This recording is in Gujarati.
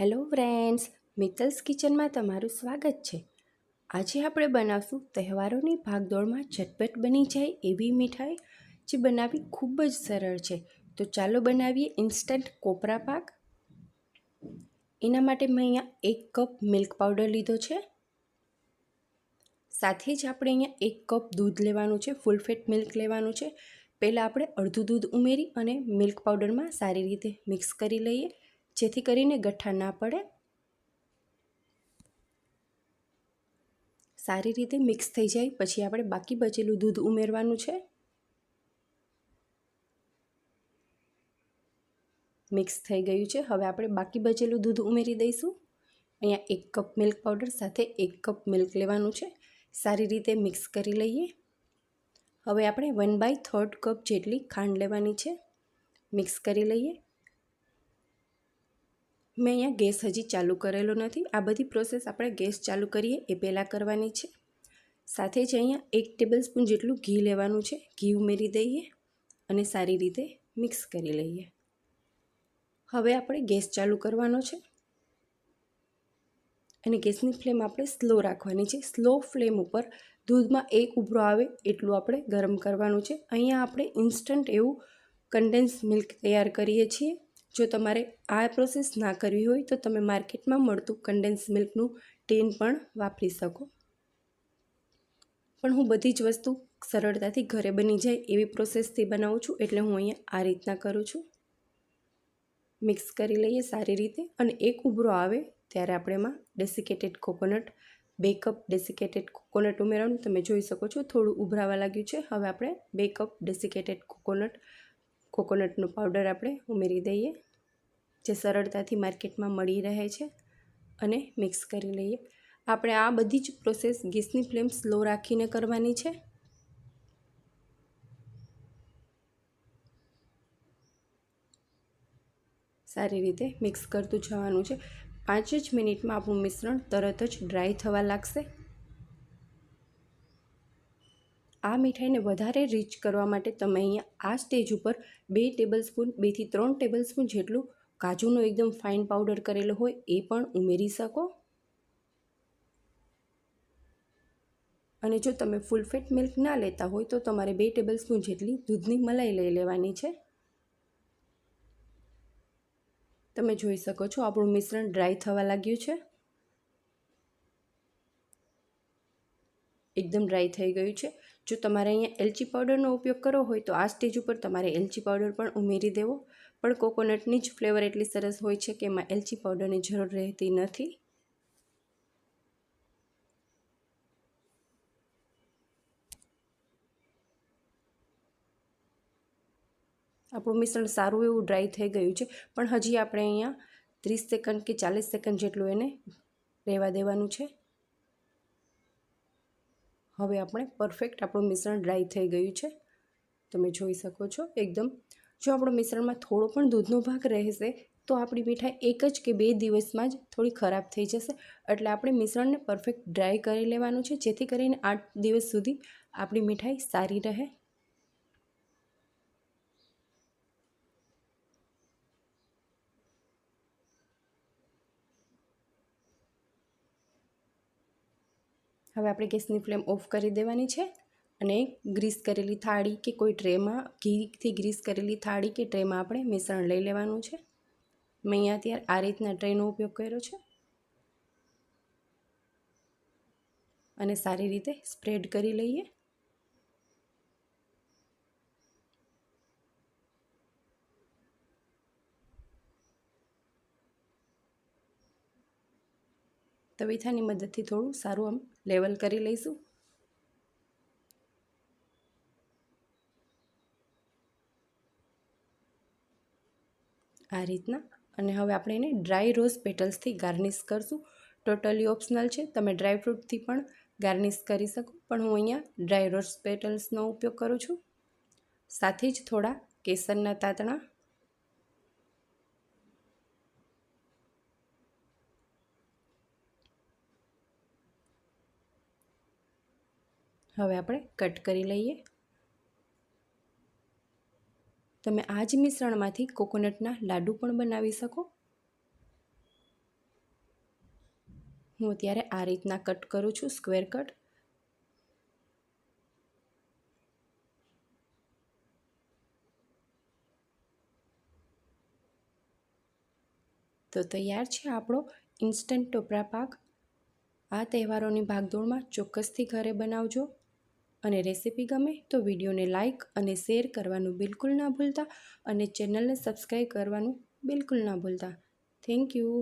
હેલો ફ્રેન્ડ્સ, મિત્તલ્સ કિચનમાં તમારું સ્વાગત છે. આજે આપણે બનાવશું તહેવારોની ભાગદોડમાં ઝટપટ બની જાય એવી મીઠાઈ, જે બનાવવી ખૂબ જ સરળ છે. તો ચાલો બનાવીએ ઇન્સ્ટન્ટ કોપરા પાક. એના માટે મેં અહીંયા એક કપ મિલ્ક પાવડર લીધો છે. સાથે જ આપણે અહીંયા એક કપ દૂધ લેવાનું છે, ફૂલ ફેટ મિલ્ક લેવાનું છે. પહેલાં આપણે અડધું દૂધ ઉમેરી અને મિલ્ક પાવડરમાં સારી રીતે મિક્સ કરી લઈએ. જેથી કરીને ગઠ્ઠા ના પડે. સારી રીતે મિક્સ થઈ જાય. પછી આપણે બાકી બચેલું દૂધ ઉમેરવાનું છે. મિક્સ થઈ ગયું છે. હવે આપણે બાકી બચેલું દૂધ ઉમેરી દઈશું. અહીંયા એક કપ મિલ્ક પાવડર સાથે એક કપ મિલ્ક લેવાનું છે. સારી રીતે મિક્સ કરી લઈએ. હવે આપણે વન બાય થર્ડ કપ જેટલી ખાંડ લેવાની છે. મિક્સ કરી લઈએ. મેં અહીંયા ગેસ હજી ચાલુ કરેલો નથી. આ બધી પ્રોસેસ આપણે ગેસ ચાલુ કરીએ એ પહેલાં કરવાની છે. સાથે જ અહીંયા એક ટેબલ સ્પૂન જેટલું ઘી લેવાનું છે. ઘી ઉમેરી દઈએ અને સારી રીતે મિક્સ કરી લઈએ. હવે આપણે ગેસ ચાલુ કરવાનો છે. અને ગેસની ફ્લેમ આપણે સ્લો રાખવાની છે. સ્લો ફ્લેમ ઉપર દૂધમાં એક ઉભરો આવે એટલું આપણે ગરમ કરવાનું છે. અહીંયા આપણે ઇન્સ્ટન્ટ એવું કન્ડેન્સ મિલ્ક તૈયાર કરીએ છીએ. જો તમારે આ પ્રોસેસ ના કરવી હોય તો તમે માર્કેટમાં મળતું કન્ડેન્સ મિલ્કનું ટીન પણ વાપરી શકો. પણ હું બધી જ વસ્તુ સરળતાથી ઘરે બની જાય એવી પ્રોસેસથી બનાવું છું એટલે હું અહીંયા આ રીતના કરું છું. મિક્સ કરી લઈએ સારી રીતે અને એક ઉભરો આવે ત્યારે આપણે એમાં ડેસિકેટેડ કોકોનટ બે કપ ડેસિકેટેડ કોકોનટ ઉમેરવાનું. તમે જોઈ શકો છો થોડું ઉભરાવા લાગ્યું છે. હવે આપણે બે કપ ડેસિકેટેડ કોકોનટ કોકોનટનો પાવડર આપણે ઉમેરી દઈએ, જે સરળતાથી માર્કેટમાં મળી રહે છે અને મિક્સ કરી લઈએ. આપણે આ બધી જ પ્રોસેસ ગેસની ફ્લેમ સ્લો રાખીને કરવાની છે. સારી રીતે મિક્સ કરતું જવાનું છે. પાંચ જ મિનિટમાં આપણું મિશ્રણ તરત જ ડ્રાય થવા લાગશે. આ મીઠાઈને વધારે રીચ કરવા માટે તમે અહીંયા આ સ્ટેજ ઉપર બે ટેબલ સ્પૂન બેથી ત્રણ ટેબલસ્પૂન જેટલું કાજુનો એકદમ ફાઇન પાવડર કરેલો હોય એ પણ ઉમેરી શકો. અને જો તમે ફૂલ ફેટ મિલ્ક ના લેતા હોય તો તમારે બે ટેબલસ્પૂન જેટલી દૂધની મલાઈ લઈ લેવાની છે. તમે જોઈ શકો છો આપણું મિશ્રણ ડ્રાય થવા લાગ્યું છે. એકદમ ડ્રાય થઈ ગયું છે. જો તમારે અહીંયા એલચી પાવડરનો ઉપયોગ કરવો હોય તો આ સ્ટેજ ઉપર તમારે એલચી પાવડર પણ ઉમેરી દેવો. પણ કોકોનટની જ ફ્લેવર એટલી સરસ હોય છે કે એમાં એલચી પાવડરની જરૂર રહેતી નથી. આપણું મિશ્રણ સારું એવું ડ્રાય થઈ ગયું છે, પણ હજી આપણે અહીંયા ત્રીસ સેકન્ડ કે ચાલીસ સેકન્ડ જેટલું એને રહેવા દેવાનું છે. હવે આપણે પરફેક્ટ આપણું મિશ્રણ ડ્રાય થઈ ગયું છે. તમે જોઈ શકો છો એકદમ. જો આપણો મિશ્રણમાં થોડો પણ દૂધનો ભાગ રહેશે, તો આપણી મીઠાઈ એક જ કે બે દિવસમાં જ થોડી ખરાબ થઈ જશે. એટલે આપણે મિશ્રણને પરફેક્ટ ડ્રાય કરી લેવાનું છે, જેથી કરીને આઠ દિવસ સુધી આપણી મીઠાઈ સારી રહે. હવે આપણે ગેસની ફ્લેમ ઓફ કરી દેવાની છે અને ગ્રીસ કરેલી થાળી કે કોઈ ટ્રેમાં ઘીથી ગ્રીસ કરેલી થાળી કે ટ્રેમાં આપણે મિશ્રણ લઈ લેવાનું છે. મેં અહીંયા ત્યારે આ રીતના ટ્રેનો ઉપયોગ કર્યો છે. અને સારી રીતે સ્પ્રેડ કરી લઈએ. તવીથાની મદદથી થોડું સારું આમ લેવલ કરી લઈશું. આ રીતના. અને હવે આપણે એને ડ્રાય રોઝ પેટલ્સથી ગાર્નિશ કરશું. ટોટલી ઓપ્શનલ છે. તમે ડ્રાય ફ્રૂટથી પણ ગાર્નિશ કરી શકો. પણ હું અહીંયા ડ્રાય રોઝ પેટલ્સનો ઉપયોગ કરું છું. સાથે જ થોડા કેસરના તાતણા હવે આપણે કટ કરી લઈએ. તમે આ જ મિશ્રણમાંથી કોકોનટના લાડુ પણ બનાવી શકો. હું અત્યારે આ રીતના કટ કરું છું, સ્ક્વેર કટ. તો તૈયાર છે આપણો ઇન્સ્ટન્ટ ટોપરા પાક. આ તહેવારોની ભાગદોડમાં ચોક્કસથી ઘરે બનાવજો. અને રેસીપી ગમે તો વિડીયોને લાઇક અને શેર કરવાનું બિલકુલ ના ભૂલતા અને ચેનલને સબસ્ક્રાઈબ કરવાનું બિલકુલ ના ભૂલતા. Thank you.